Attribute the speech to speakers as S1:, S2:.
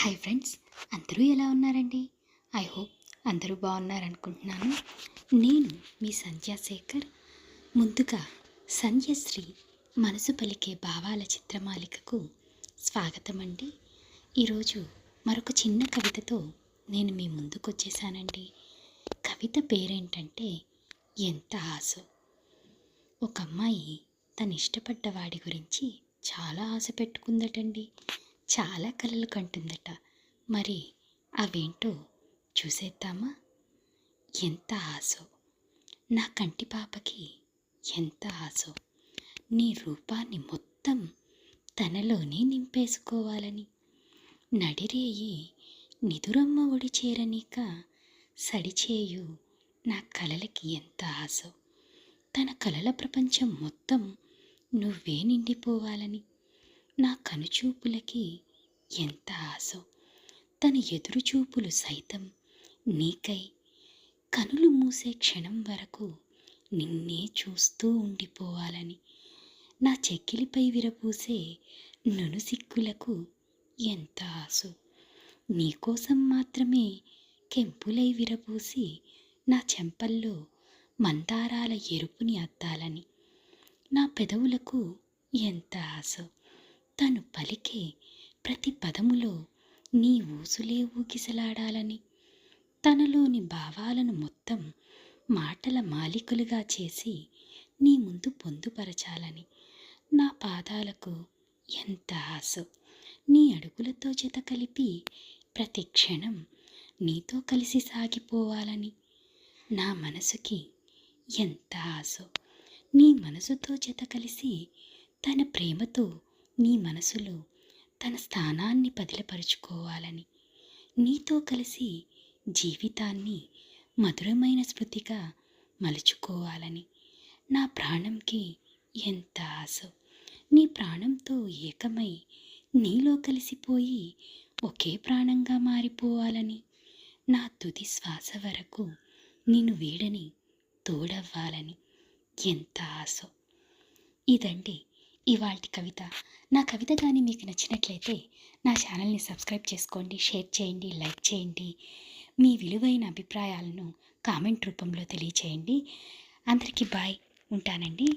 S1: Hi friends అందరూ ఎలా ఉన్నారండి? ఐ హోప్ అందరూ బాగున్నారనుకుంటున్నాను. నేను మీ సంధ్యాశేఖర్ ముందుగా సంధ్యశ్రీ మనసు పలికే భావాల చిత్రమాలికకు స్వాగతం అండి ఈరోజు మరొక చిన్న కవితతో నేను మీ ముందుకు వచ్చేసానండి కవిత పేరేంటంటే ఎంత ఆశ. ఒక అమ్మాయి తను ఇష్టపడ్డ వాడి గురించి చాలా ఆశ పెట్టుకుందటండి. చాలా కలలు కంటుందట. మరి అవేంటో చూసేద్దామా? ఎంత ఆశో. నా కంటి పాపకి ఎంత ఆశో. నీ రూపాన్ని మొత్తం తనలోనే నింపేసుకోవాలని. నడిరేయి నిదురమ్మ ఒడి చేరనీక సడిచేయు నా కలలకి ఎంత ఆశో. తన కలల ప్రపంచం మొత్తం నువ్వే నిండిపోవాలని. నా కనుచూపులకి ఎంత ఆశో? తన ఎదురుచూపులు సైతం నీకై. కనులు మూసే క్షణం వరకు నిన్నే చూస్తూ ఉండిపోవాలని. నా చెక్కిలిపై విరపూసే నునుసిక్కులకు ఎంత ఆశ? నీకోసం మాత్రమే కెంపులై విరపూసి నా చెంపల్లో మందారాల ఎరుపుని అద్దాలని. నా పెదవులకు ఎంత ఆశ? తను పలికే ప్రతి పదములో నీ ఊసులే ఊగిసలాడాలని తనలోని భావాలను మొత్తం మాటల మాలికలుగా చేసి నీ ముందు పొందుపరచాలని నా పాదాలకు ఎంత ఆశ నీ అడుగులతో జత కలిపి ప్రతి క్షణం నీతో కలిసి సాగిపోవాలని నా మనసుకి ఎంత ఆశ నీ మనసుతో జత కలిసి తన ప్రేమతో నీ మనసులో తన స్థానాన్ని పదిలపరుచుకోవాలని నీతో కలిసి జీవితాన్ని మధురమైన స్మృతిగా మలుచుకోవాలని నా ప్రాణంకి ఎంత ఆశ. నీ ప్రాణంతో ఏకమై నీలో కలిసిపోయి ఒకే ప్రాణంగా మారిపోవాలని నా తుది శ్వాస వరకు నేను వీడని తోడవ్వాలని ఎంత ఆశ. ఇదండి ఇవాల్టి కవిత. నా కవిత కానీ మీకు నచ్చినట్లయితే నా ఛానల్ని సబ్స్క్రైబ్ చేసుకోండి షేర్ చేయండి లైక్ చేయండి. మీ విలువైన అభిప్రాయాలను కామెంట్ రూపంలో తెలియచేయండి. అందరికీ బాయ్. ఉంటానండి.